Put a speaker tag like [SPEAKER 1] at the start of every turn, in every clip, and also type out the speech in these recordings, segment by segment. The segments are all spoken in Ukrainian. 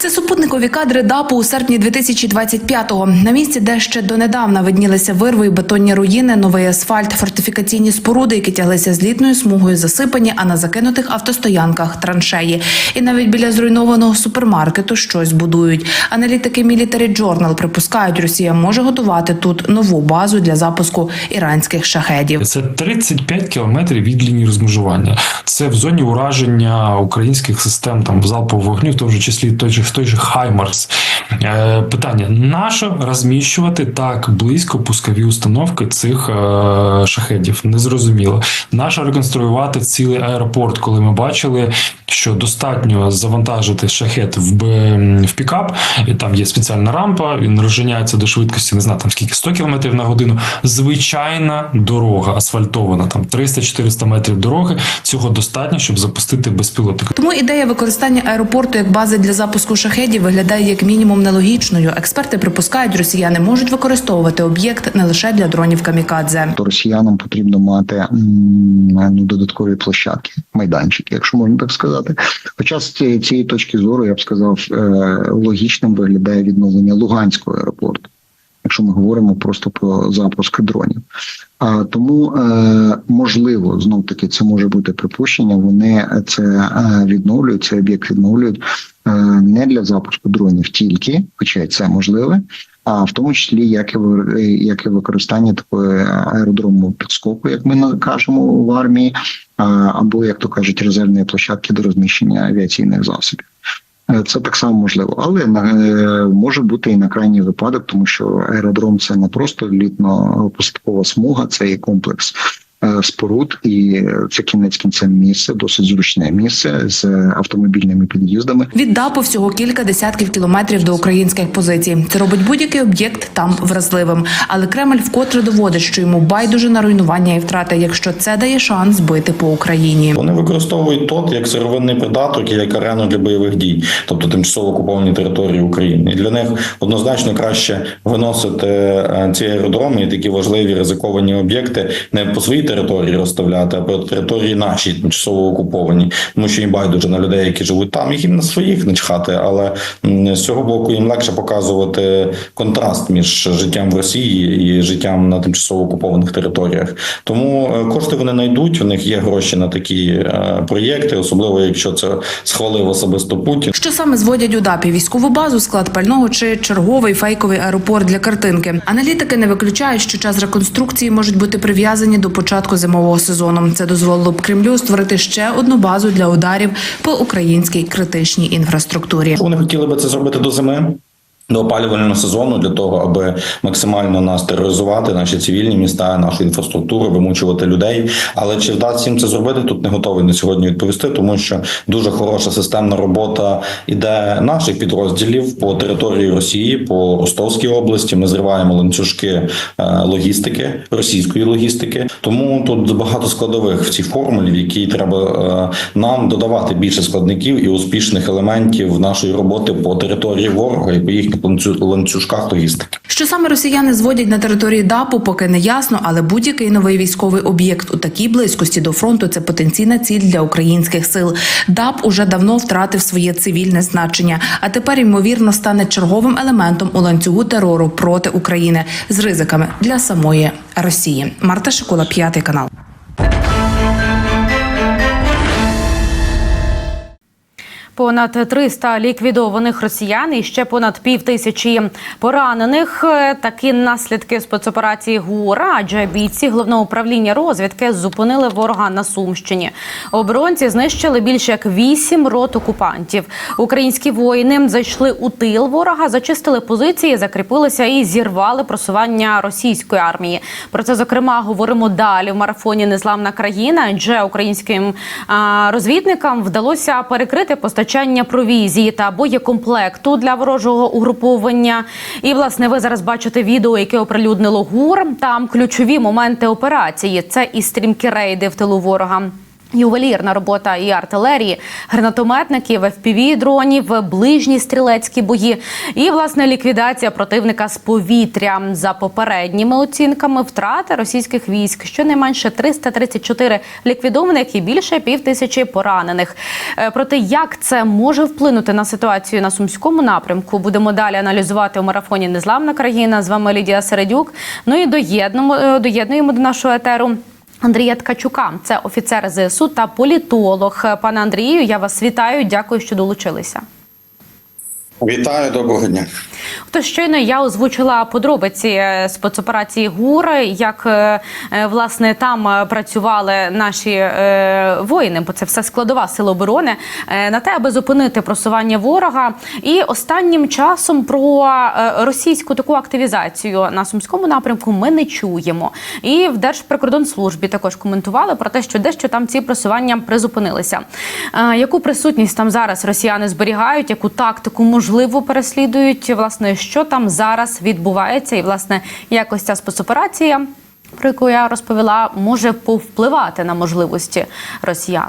[SPEAKER 1] Це супутникові кадри ДАПу у серпні 2025-го. На місці, де ще донедавна виднілися вирви і бетонні руїни, новий асфальт, фортифікаційні споруди, які тяглися з літною смугою, засипані, а на закинутих автостоянках траншеї. І навіть біля зруйнованого супермаркету щось будують. Аналітики Military Journal припускають, Росія може готувати тут нову базу для запуску іранських шахедів.
[SPEAKER 2] Це 35 кілометрів від лінії розмежування. Це в зоні ураження українських систем там залпового вогню, в тому числі той же той же Хаймарс. Е, питання: нащо розміщувати так близько пускові установки цих е, шахедів? Незрозуміло. Нащо реконструювати цілий аеропорт, коли ми бачили, що достатньо завантажити шахет в, в пікап, і там є спеціальна рампа, він розженяється до швидкості, не знаю, там скільки 100 км на годину. Звичайна дорога асфальтована, там 300-400 метрів дороги. Цього достатньо, щоб запустити безпілотник.
[SPEAKER 1] Тому ідея використання аеропорту як бази для запуску шахедів виглядає як мінімум нелогічною. Експерти припускають, росіяни можуть використовувати об'єкт не лише для дронів камікадзе.
[SPEAKER 3] то росіянам потрібно мати м, ну, додаткові площадки, майданчики, якщо можна так сказати. Хоча з цієї, цієї точки зору я б сказав, е, логічним виглядає відновлення Луганського аеропорту, якщо ми говоримо просто про запуск дронів. А тому е, можливо, знов таки це може бути припущення. Вони це е, відновлюють, цей об'єкт відновлюють е, не для запуску дронів тільки, хоча й це можливе, а в тому числі як і як і використання такої аеродрому підскоку, як ми кажемо в армії, або як то кажуть, резервної площадки до розміщення авіаційних засобів. Е, Це так само можливо, але е, може бути і на крайній випадок, тому що аеродром це не просто літно-посадкова смуга, це і комплекс е, споруд, і це кінець кінцем місце, досить зручне місце з автомобільними під'їздами.
[SPEAKER 1] Від ДАПу всього кілька десятків кілометрів до українських позицій. Це робить будь-який об'єкт там вразливим. Але Кремль вкотре доводить, що йому байдуже на руйнування і втрати, якщо це дає шанс бити по Україні.
[SPEAKER 4] Вони використовують ТОТ як сировинний придаток і як арену для бойових дій, тобто тимчасово окуповані території України. І для них однозначно краще виносити е, ці аеродроми і такі важливі ризиковані об'єкти не по своїй території розставляти, а по території нашій тимчасово окуповані, тому що їм байдуже на людей, які живуть там, їх їм на своїх не чхати. Але з цього боку їм легше показувати контраст між життям в Росії і життям на тимчасово окупованих територіях. Тому е, кошти вони знайдуть. У них є гроші на такі е, проєкти, особливо якщо це схвалив особисто Путін.
[SPEAKER 1] Що саме зводять у ДАПі? Військову базу, склад пального чи черговий фейковий аеропорт для картинки? Аналітики не виключають, що час реконструкції можуть бути прив'язані до початку зимового сезону. Це дозволило б Кремлю створити ще одну базу для ударів по українській критичній інфраструктурі.
[SPEAKER 4] Вони хотіли би це зробити до зими. До опалювального сезону для того, аби максимально нас тероризувати, наші цивільні міста, нашу інфраструктуру, вимучувати людей. Але чи вдасться їм це зробити? Тут не готовий на сьогодні відповісти, тому що дуже хороша системна робота іде наших підрозділів по території Росії, по Ростовській області. Ми зриваємо ланцюжки е, логістики, російської логістики. Тому тут багато складових в цій формулі, в якій треба е, нам додавати більше складників і успішних елементів нашої роботи по території ворога і по їхніх ланцюжках логістики.
[SPEAKER 1] Що саме росіяни зводять на території ДАПу, поки не ясно, але будь-який новий військовий об'єкт у такій близькості до фронту це потенційна ціль для українських сил. ДАП уже давно втратив своє цивільне значення, а тепер ймовірно стане черговим елементом у ланцюгу терору проти України з ризиками для самої Росії. Марта Шикула, п'ятий канал.
[SPEAKER 5] Понад 300 ліквідованих росіян і ще понад пів тисячі поранених. Е, Такі наслідки спецоперації ГУРа, адже бійці головного управління розвідки зупинили ворога на Сумщині. Оборонці знищили більше як вісім рот окупантів. Українські воїни зайшли у тил ворога, зачистили позиції, закріпилися і зірвали просування російської армії. Про це зокрема говоримо далі в марафоні Незламна країна, адже українським розвідникам вдалося перекрити постачання провізії та боєкомплекту для ворожого угруповання. І власне ви зараз бачите відео, яке оприлюднило ГУР. Там ключові моменти операції. Це і стрімкі рейди в тилу ворога. Ювелірна робота і артилерії, гранатометників, fpv дронів, ближні стрілецькі бої і власне ліквідація противника з повітря. За попередніми оцінками втрати російських військ щонайменше 334 ліквідованих і більше пів тисячі поранених. Е, Проте як це може вплинути на ситуацію на сумському напрямку, будемо далі аналізувати у марафоні Незламна країна. З вами Лідія Середюк. Ну і доєднуємо, е, доєднуємо до нашого етеру. Андрія Ткачука, це офіцер ЗСУ та політолог. Пане Андрію, я вас вітаю. Дякую, що долучилися.
[SPEAKER 4] Вітаю, доброго дня.
[SPEAKER 5] Тож щойно я озвучила подробиці е, спецоперації ГУР, як е, е, власне там працювали наші воїни, бо це все складова сила оборони на те, аби зупинити просування ворога. І останнім часом про російську таку активізацію на сумському напрямку ми не чуємо. І в Держприкордонслужбі також коментували про те, що дещо там ці просування призупинилися. Яку присутність там зараз росіяни зберігають, яку тактику можливо переслідують? Власне, що там зараз відбувається, і власне якось ця спецоперація, про яку я розповіла, може повпливати на можливості росіян.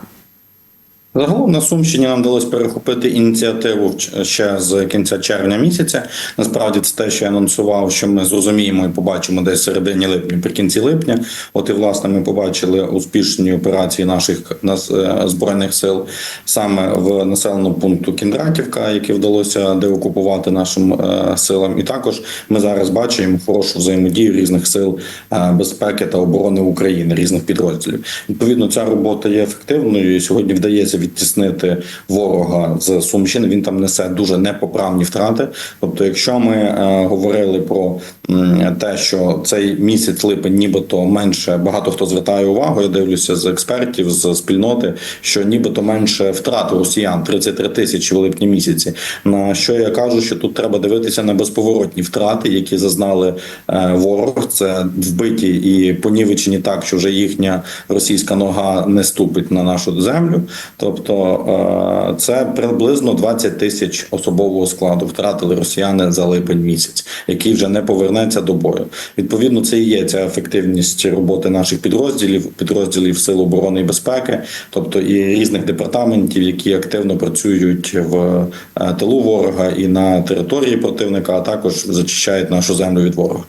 [SPEAKER 4] Загалом на Сумщині нам вдалося перехопити ініціативу ще з кінця червня місяця. Насправді це те, що я анонсував, що ми зрозуміємо і побачимо десь середині липня, наприкінці липня. От і власне ми побачили успішні операції наших нас- е, збройних сил саме в населеному пункту Кіндратівка, який вдалося деокупувати нашим е, силам. І також ми зараз бачимо хорошу взаємодію різних сил е, безпеки та оборони України, різних підрозділів. Відповідно, ця робота є ефективною. і Сьогодні вдається відтіснити ворога з Сумщини. Він там несе дуже непоправні втрати. Тобто, якщо ми е, говорили про те, що цей місяць липень, нібито менше багато хто звертає увагу. Я дивлюся з експертів з спільноти, що нібито менше втрат росіян 33 тисячі в липні місяці. На що я кажу, що тут треба дивитися на безповоротні втрати, які зазнали е, ворог. Це вбиті і понівечені так, що вже їхня російська нога не ступить на нашу землю. Тобто е, це приблизно 20 тисяч особового складу втратили росіяни за липень місяць, який вже не повернеться до бою. Відповідно, це і є ця ефективність роботи наших підрозділів, підрозділів Сил оборони і безпеки, тобто і різних департаментів, які активно працюють в е, тилу ворога і на території противника, а також зачищають нашу землю від ворога.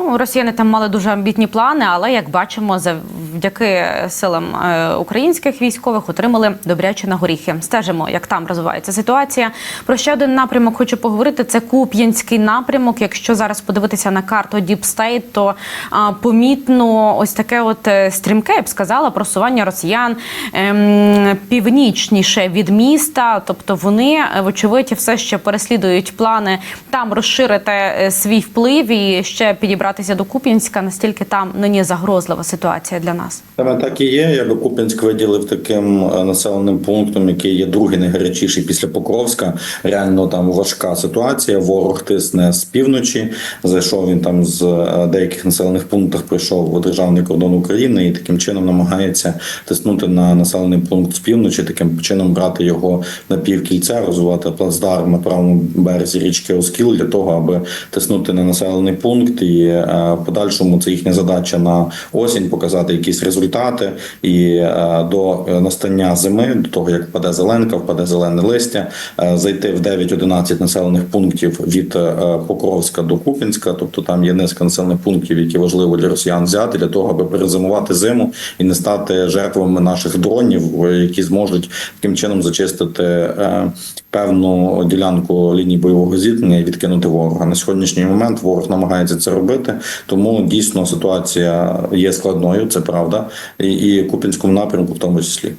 [SPEAKER 5] Ну, росіяни там мали дуже амбітні плани, але як бачимо, завдяки силам е, українських військових отримали добряче на горіхи. Стежимо, як там розвивається ситуація. Про ще один напрямок хочу поговорити. Це Куп'янський напрямок. Якщо зараз подивитися на карту State, то а, помітно ось таке, от е, стрімке, я б сказала, просування росіян ем, північніше від міста. Тобто вони, е, вочевидь, все ще переслідують плани там розширити свій вплив і ще підібратися до Куп'янська, настільки там нині загрозлива ситуація для нас.
[SPEAKER 4] Саме так і є. Я би Куп'янськ виділив таким е, населеним пунктом, який є другий найгарячіший після Покровська. Реально там важка ситуація. Ворог тисне з півночі. Зайшов він там з е, деяких населених пунктах, прийшов у державний кордон України і таким чином намагається тиснути на населений пункт з півночі, таким чином брати його на півкільця, розвивати плацдарм на правому березі річки Оскіл для того, аби тиснути на населений пункт і е, в подальшому це їхня задача на осінь показати якісь результати і е, до настання зими, до того як впаде зеленка, впаде зелене листя, е, зайти в 9-11 населених пунктів від е, Покровська до Купінська. Тобто там є низка населених пунктів, які важливо для росіян взяти для того, аби перезимувати зиму і не стати жертвами наших дронів, е, які зможуть таким чином зачистити е, певну ділянку лінії бойового зіткнення і відкинути ворога. На сьогоднішній момент ворог намагається це робити, тому дійсно ситуація є складною, це правда, і, і Купінському напрямку в тому числі.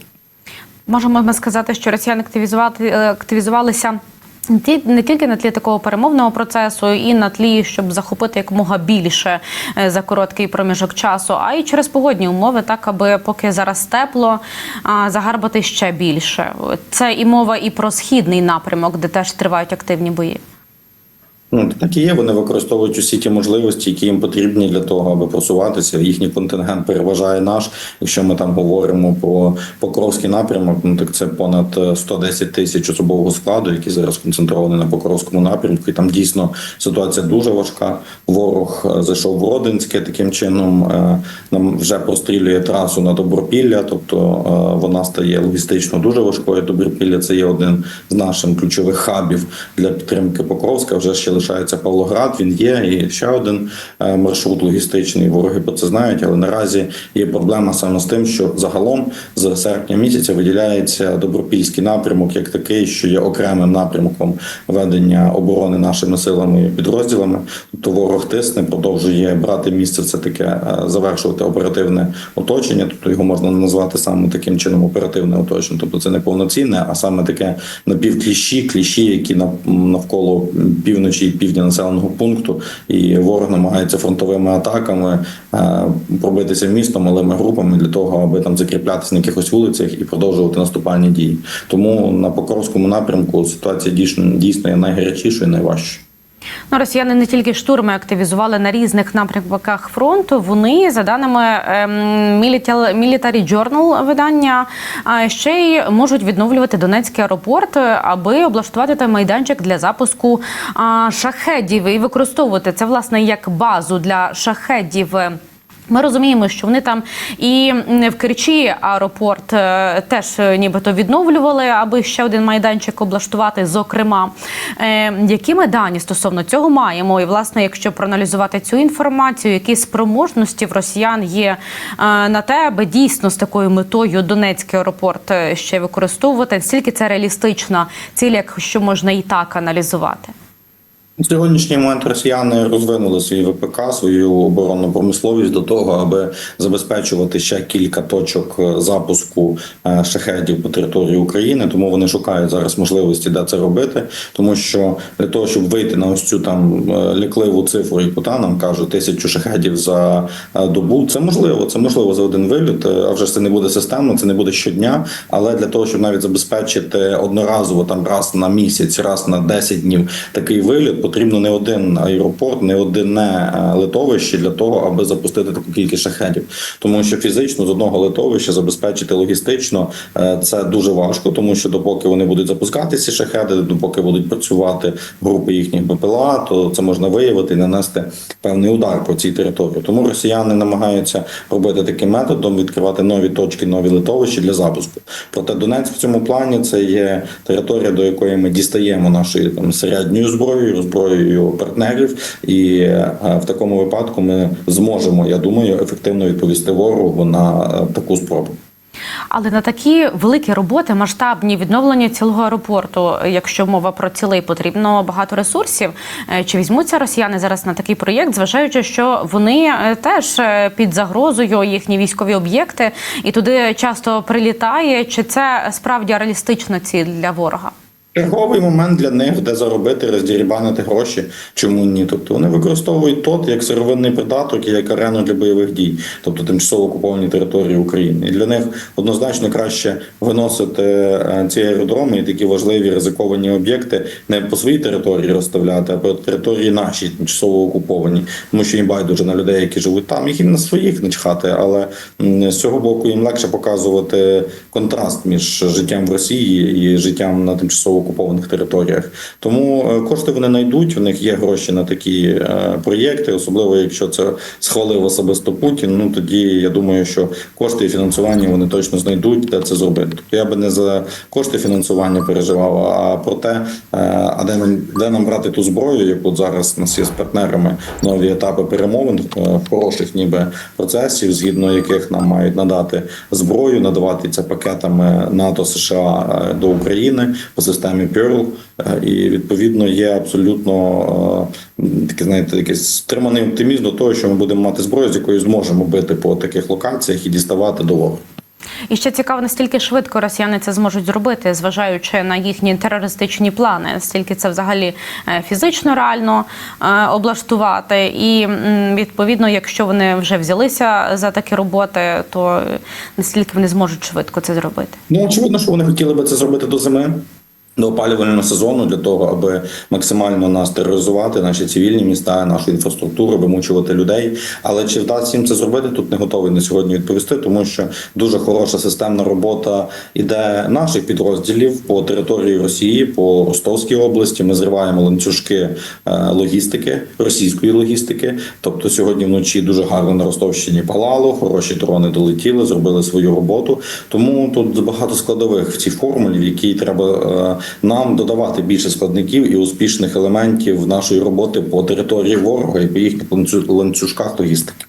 [SPEAKER 5] Можемо ми сказати, що росіяни активізувати е, активізувалися. Не тільки на тлі такого перемовного процесу, і на тлі, щоб захопити якомога більше е, за короткий проміжок часу, а й через погодні умови, так аби поки зараз тепло, загарбати ще більше. Це і мова і про східний напрямок, де теж тривають активні бої.
[SPEAKER 4] Ну так і є. Вони використовують усі ті можливості, які їм потрібні для того, аби просуватися. Їхній контингент переважає наш. Якщо ми там говоримо про Покровський напрямок, ну так це понад е, 110 тисяч особового складу, який зараз концентрований на Покровському напрямку. І там дійсно ситуація дуже важка. Ворог е, зайшов в Родинське таким чином. е, Нам вже прострілює трасу на Добропілля, тобто е, вона стає логістично дуже важкою. Добропілля це є один з наших ключових хабів для підтримки Покровська. Вже ще лишається Павлоград. Він є і ще один е, маршрут логістичний. Вороги про це знають, але наразі є проблема саме з тим, що загалом з серпня місяця виділяється добропільський напрямок як такий, що є окремим напрямком ведення оборони нашими силами і підрозділами. Тобто ворог тисне, продовжує брати місце. Це таке е, завершувати оперативне оточення. Тобто його можна назвати саме таким чином оперативне оточення. Тобто це не повноцінне, а саме таке напівкліщі, кліщі, які нав- навколо півночі і півдня населеного пункту, і ворог намагається фронтовими атаками е, пробитися містом малими групами для того, аби там закріплятися на якихось вулицях і продовжувати наступальні дії. Тому на Покровському напрямку ситуація дійсно дійсно є найгарячішою, найважчою.
[SPEAKER 5] Ну, росіяни не тільки штурми активізували на різних напрямках фронту. Вони, за даними ем, Military Military Journal видання, ще й можуть відновлювати Донецький аеропорт, е, аби облаштувати там майданчик для запуску шахедів і використовувати це власне як базу для шахедів. Ми розуміємо, що вони там і в Керчі аеропорт е, теж е, нібито відновлювали, аби ще один майданчик облаштувати. Зокрема, Е, які ми дані стосовно цього маємо? І власне, якщо проаналізувати цю інформацію, які спроможності в росіян є на те, аби дійсно з такою метою Донецький аеропорт ще використовувати, наскільки це реалістична ціль, якщо можна і так аналізувати?
[SPEAKER 4] На сьогоднішній момент росіяни розвинули свій ВПК, свою оборонну промисловість до того, аби забезпечувати ще кілька точок е, запуску е, шахедів по території України. Тому вони шукають зараз можливості, де це робити. Тому що для того, щоб вийти на ось цю там е, лякливу цифру, яку та нам кажуть, тисячу шахедів за добу, це можливо. Це можливо за один виліт. А вже ж це не буде системно, це не буде щодня. Але для того, щоб навіть забезпечити одноразово там раз на місяць, раз на 10 днів такий виліт, потрібно не один аеропорт, не одне е, литовище для того, аби запустити таку кількість шахедів. Тому що фізично з одного литовища забезпечити логістично е, це дуже важко, тому що допоки вони будуть запускати ці шахеди, допоки будуть працювати групи їхніх БПЛА, то це можна виявити і нанести певний удар по цій території. Тому росіяни намагаються робити таким методом, відкривати нові точки, нові литовища для запуску. Проте Донецьк в цьому плані це є територія, до якої ми дістаємо нашою там середньою зброєю, зброєю партнерів, і е, в такому випадку ми зможемо, я думаю, ефективно відповісти ворогу на е, таку спробу.
[SPEAKER 5] Але на такі великі роботи, масштабні відновлення цілого аеропорту, якщо мова про цілий, потрібно багато ресурсів. Е, Чи візьмуться росіяни зараз на такий проєкт, зважаючи, що вони теж під загрозою їхні військові об'єкти, і туди часто прилітає? Чи це справді реалістична ціль для ворога?
[SPEAKER 4] Черговий момент для них, де заробити, роздірібанити гроші. Чому ні? Тобто вони використовують ТОТ як сировинний придаток і як арену для бойових дій, тобто тимчасово окуповані території України. І для них однозначно краще виносити е, ці аеродроми і такі важливі ризиковані об'єкти не по своїй території розставляти, а по території нашій тимчасово окуповані, тому що їм байдуже на людей, які живуть там, їх і на своїх не чхати. Але з цього боку їм легше показувати контраст між життям в Росії і життям на тимчасово окупованих територіях. Тому е, кошти вони знайдуть. У них є гроші на такі е, проєкти, особливо якщо це схвалив особисто Путін. Ну тоді я думаю, що кошти і фінансування вони точно знайдуть, де це зробити. Тобто я би не за кошти фінансування переживав, а про те, е, а де нам де нам брати ту зброю, яку зараз нас є з партнерами нові етапи перемовин хороших, ніби процесів, згідно яких нам мають надати зброю, надавати це пакетами НАТО США е, до України по системі Pearl. Е, І відповідно є абсолютно е, таке, знаєте, якийсь стриманий оптимізм до того, що ми будемо мати зброю, з якою зможемо бити по таких локаціях і діставати до ворога.
[SPEAKER 5] І ще цікаво, настільки швидко росіяни це зможуть зробити, зважаючи на їхні терористичні плани, наскільки це взагалі е, фізично реально е, облаштувати. І відповідно, якщо вони вже взялися за такі роботи, то наскільки настільки вони зможуть швидко це зробити.
[SPEAKER 4] Ну очевидно, що вони хотіли би це зробити до зими. До опалювального сезону для того, аби максимально нас тероризувати, наші цивільні міста, нашу інфраструктуру, вимучувати людей. Але чи вдасться їм це зробити? Тут не готовий на сьогодні відповісти, тому що дуже хороша системна робота іде наших підрозділів по території Росії, по Ростовській області. Ми зриваємо ланцюжки е, логістики, російської логістики. Тобто сьогодні вночі дуже гарно на Ростовщині палало, хороші дрони долетіли, зробили свою роботу. Тому тут багато складових в цій формулі, в якій треба е, нам додавати більше складників і успішних елементів нашої роботи по території ворога і по їхніх ланцю- ланцюжках логістики.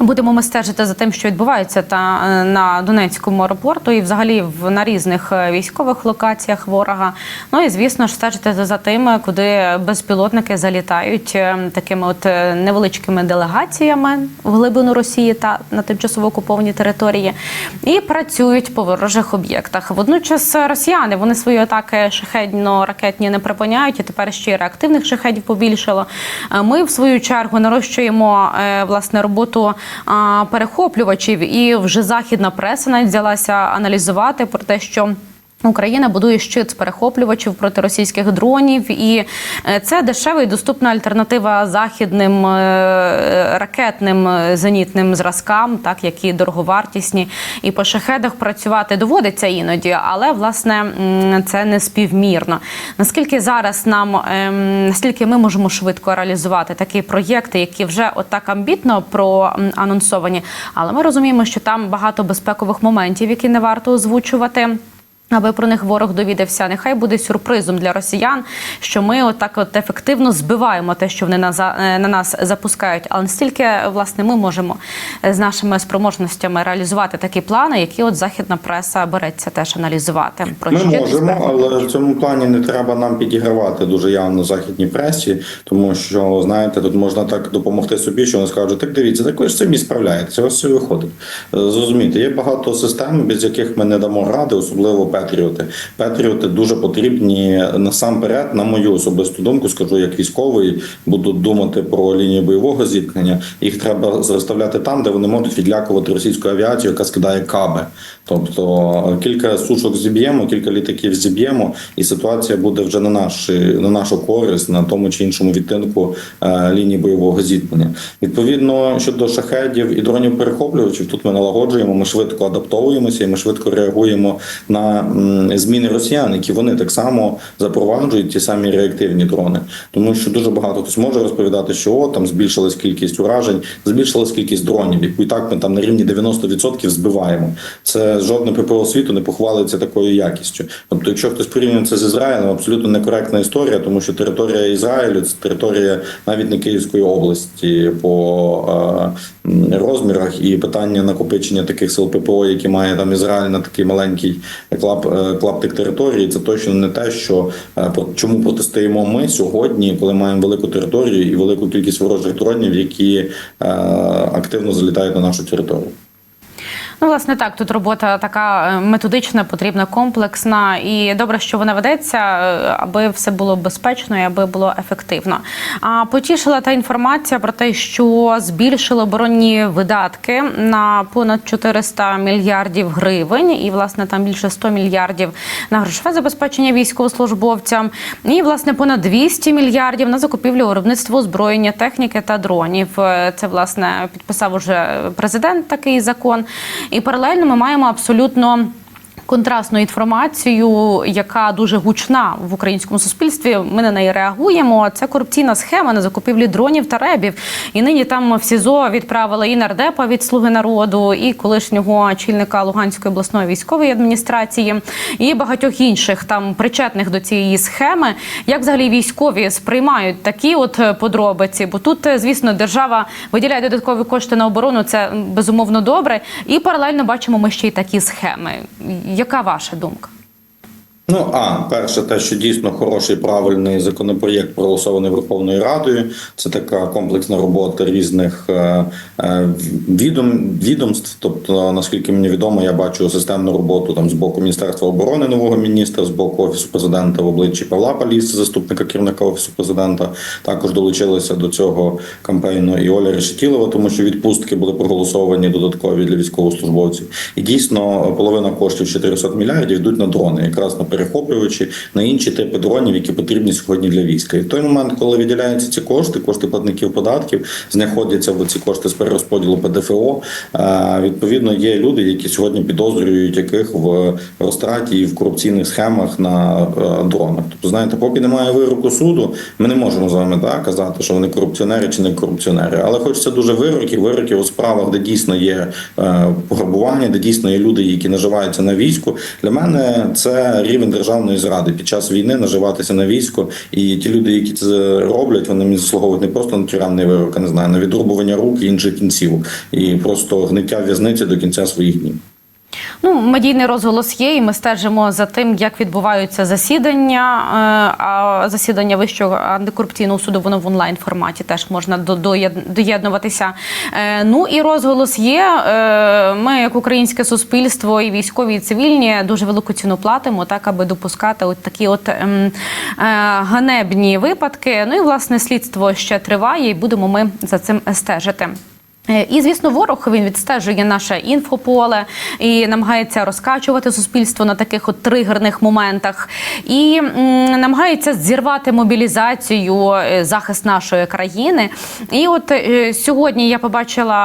[SPEAKER 5] Ну, Будемо ми стежити за тим, що відбувається та е, на Донецькому аеропорту і взагалі в на різних е, військових локаціях ворога. Ну і звісно ж стежити за тим, е, куди безпілотники залітають такими от невеличкими делегаціями в глибину Росії та на тимчасово окупованій території, і працюють по ворожих об'єктах. Водночас росіяни вони свої атаки шахедно-ракетні не припиняють, і тепер ще й реактивних шахедів побільшало. Ми в свою чергу нарощуємо власне роботу перехоплювачів, і вже західна преса навіть взялася аналізувати про те, що. Україна будує щит з перехоплювачів проти російських дронів, і е, це дешева і доступна альтернатива західним е, ракетним е, зенітним зразкам, так які дороговартісні, і по шахедах працювати доводиться іноді, але власне це не співмірно. Наскільки зараз нам ем, наскільки ми можемо швидко реалізувати такі проєкти, які вже отак амбітно проанонсовані, але ми розуміємо, що там багато безпекових моментів, які не варто озвучувати. Аби про них ворог довідався, нехай буде сюрпризом для росіян, що ми отак от ефективно збиваємо те, що вони на, за- е, на нас запускають. Але настільки власне ми можемо е, з нашими спроможностями реалізувати такі плани, які от західна преса береться теж аналізувати. Про
[SPEAKER 4] Ми можемо,
[SPEAKER 5] перехоплювачів.
[SPEAKER 4] але в цьому плані не треба нам підігравати дуже явно західній пресі, тому що знаєте, тут можна так допомогти собі, що вони скажуть, так дивіться, так ви ж самі справляєтеся, вас все виходить. Е, Зрозумійте, є багато систем, без яких ми не дамо ради, особливо Петріоти. Петріоти дуже потрібні насамперед, на мою особисту думку, скажу як військовий, буду думати про лінію бойового зіткнення. Їх треба розставляти там, де вони можуть відлякувати російську авіацію, яка скидає каби. Тобто кілька сушок зіб'ємо, кілька літаків зіб'ємо, і ситуація буде вже на наш на нашу користь на тому чи іншому відтинку е, лінії бойового зіткнення. Відповідно щодо шахедів і дронів перехоплювачів, тут ми налагоджуємо, ми швидко адаптовуємося і ми швидко реагуємо на зміни росіян, які вони так само запроваджують ті самі реактивні дрони, тому що дуже багато хтось може розповідати, що о, там збільшилась кількість уражень, збільшилась кількість дронів, яку і так ми там на рівні 90% збиваємо. Це жодне ППО світу не похвалиться такою якістю. Тобто, якщо хтось порівнює це з Ізраїлем, абсолютно некоректна історія, тому що територія Ізраїлю це територія навіть не Київської області по е, розмірах і питання накопичення таких сил ППО, які має там Ізраїль на такий маленький клап, клаптик території, це точно не те, що е, чому протистоїмо ми сьогодні, коли маємо велику територію і велику кількість ворожих дронів, які е, активно залітають на нашу територію.
[SPEAKER 5] Ну, власне, так тут робота така е, методична, потрібна, комплексна, і добре, що вона ведеться, е, аби все було безпечно і аби було ефективно. А потішила та інформація про те, що збільшили оборонні видатки на понад 400 мільярдів гривень, і власне там більше 100 мільярдів на грошове забезпечення військовослужбовцям, і власне понад 200 мільярдів на закупівлю виробництво озброєння, техніки та дронів. Е, Це власне підписав уже президент такий закон. І паралельно ми маємо абсолютно. Контрастну інформацію, яка дуже гучна в українському суспільстві. Ми на неї реагуємо. Це корупційна схема на закупівлі дронів та ребів. І нині там в СІЗО відправили і нардепа від слуги народу, і колишнього очільника Луганської обласної військової адміністрації, і багатьох інших там причетних до цієї схеми. Як взагалі військові сприймають такі от подробиці? Бо тут, звісно, держава виділяє додаткові кошти на оборону. Це безумовно добре. І паралельно бачимо ми ще й такі схеми. Яка ваша думка?
[SPEAKER 4] Ну а перше, те, що дійсно хороший правильний законопроєкт проголосований Верховною Радою. Це така комплексна робота різних е, е, відом відомств. Тобто, наскільки мені відомо, я бачу системну роботу там з боку Міністерства оборони нового міністра, з боку офісу президента в обличчі Павла Паліса, заступника керівника офісу президента. Також долучилися до цього кампейну і Оля Решетілова, тому що відпустки були проголосовані додаткові для військовослужбовців. І дійсно половина коштів 400 мільярдів йдуть на дрони, якраз на перехоплювачі, на інші типи дронів, які потрібні сьогодні для війська. І в той момент, коли виділяються ці кошти, кошти платників податків, знаходяться в ці кошти з перерозподілу ПДФО. е, Відповідно, є люди, які сьогодні підозрюють яких в розтраті і в корупційних схемах на е, дронах. Тобто, знаєте, поки немає вироку суду, ми не можемо з вами так казати, що вони корупціонери чи не корупціонери. Але хочеться дуже вироків, вироків у справах, де дійсно є е, пограбування, де дійсно є люди, які наживаються на війську. Для мене це рівень державної зради під час війни наживатися на військо. І ті люди, які це роблять, вони заслуговують не просто на тюремний вирок, а не знаю, на відрубування рук і інших кінців, і просто гниття в'язниці до кінця своїх днів.
[SPEAKER 5] Ну, медійний розголос є, і ми стежимо за тим, як відбуваються засідання. Е, А засідання Вищого антикорупційного суду воно в онлайн форматі теж можна до- доєд- доєднуватися. Е, Ну і розголос є. Е, Ми, як українське суспільство, і військові, і цивільні, дуже велику ціну платимо, так аби допускати от такі от ем, ганебні випадки. Ну і власне слідство ще триває, і будемо ми за цим стежити. Е, І звісно, ворог він відстежує наше інфополе і намагається розкачувати суспільство на таких от тригерних моментах, і намагається зірвати мобілізацію, е, захист нашої країни. І от е, сьогодні я побачила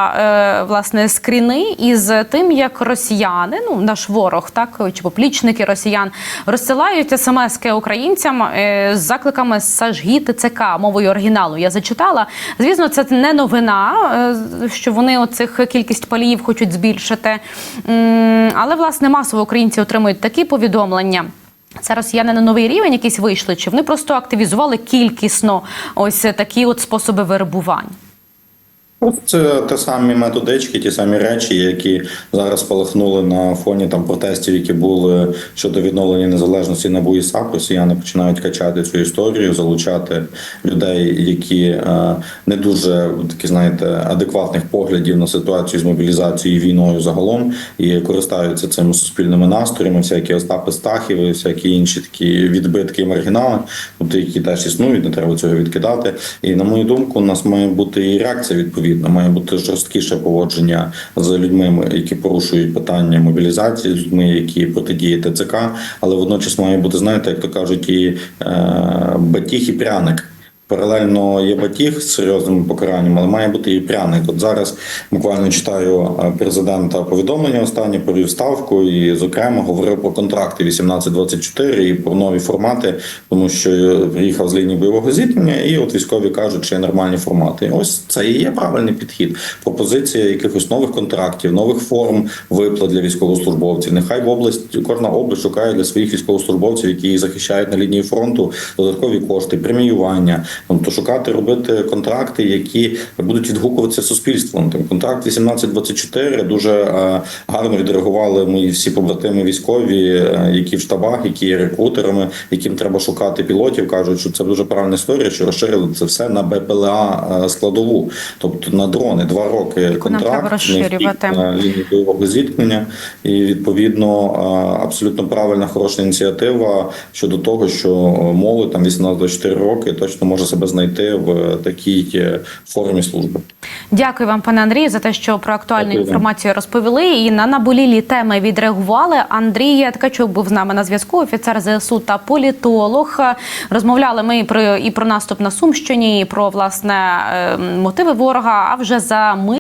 [SPEAKER 5] власне скріни із тим, як росіяни, ну наш ворог, так чи поплічники росіян розсилають смски українцям з закликами «Сожгіть ТЦК мовою оригіналу. Я зачитала. Звісно, це не новина, що вони оцих кількість паліїв хочуть збільшити. Але власне масово українці отримують такі повідомлення. Це росіяни на новий рівень якийсь вийшли, чи вони просто активізували кількісно ось такі от способи вербувань?
[SPEAKER 4] Це те самі методички, ті самі речі, які зараз спалахнули на фоні там протестів, які були щодо відновлення незалежності НАБУ і САП. Росіяни починають качати цю історію, залучати людей, які е, не дуже такі знаєте адекватних поглядів на ситуацію з мобілізацією і війною загалом, і користаються цими суспільними настроями, всякі Остапи Стахіви, всякі інші такі відбитки і маргінали, тобто які теж існують, не треба цього відкидати. І на мою думку, у нас має бути і реакція відповідна. Має бути жорсткіше поводження з людьми, які порушують питання мобілізації, з людьми, які протидіють ТЦК, але водночас має бути, знаєте, як то кажуть, і е, батіг і пряник. Паралельно є батіг з серйозним покаранням, але має бути і пряник. От зараз буквально читаю е, президента повідомлення останнє про відставку, і зокрема говорив про контракти 18-24 і про нові формати, тому що приїхав з лінії бойового зіткнення, і от військові кажуть, що є нормальні формати. Ось це і є правильний підхід. Пропозиція якихось нових контрактів, нових форм виплат для військовослужбовців. Нехай в область кожна область шукає для своїх військовослужбовців, які їх захищають на лінії фронту, додаткові кошти, преміювання. Тобто шукати робити контракти, які будуть відгукуватися суспільством. Там контракт 18-24 дуже е, гарно відреагували мої всі побратими військові, е, які в штабах, які є рекрутерами, яким треба шукати пілотів. кажуть, що це дуже правильна історія, що розширили це все на БПЛА е, складову, тобто на дрони. Два роки
[SPEAKER 5] Яку нам треба
[SPEAKER 4] контракт
[SPEAKER 5] розширювати.
[SPEAKER 4] на лінії бойового зіткнення, і відповідно абсолютно правильна хороша ініціатива щодо того, що молодь там 18-24 роки точно може себе знайти в такій е, формі служби.
[SPEAKER 5] Дякую вам, пане Андрію, за те, що про актуальну
[SPEAKER 4] Дякую вам.
[SPEAKER 5] інформацію розповіли. І на наболілі теми відреагували. Андрій Ткачук був з нами на зв'язку. Офіцер ЗСУ та політолог. Розмовляли ми і про і про наступ на Сумщині, і про власне е, мотиви ворога. А вже за ми.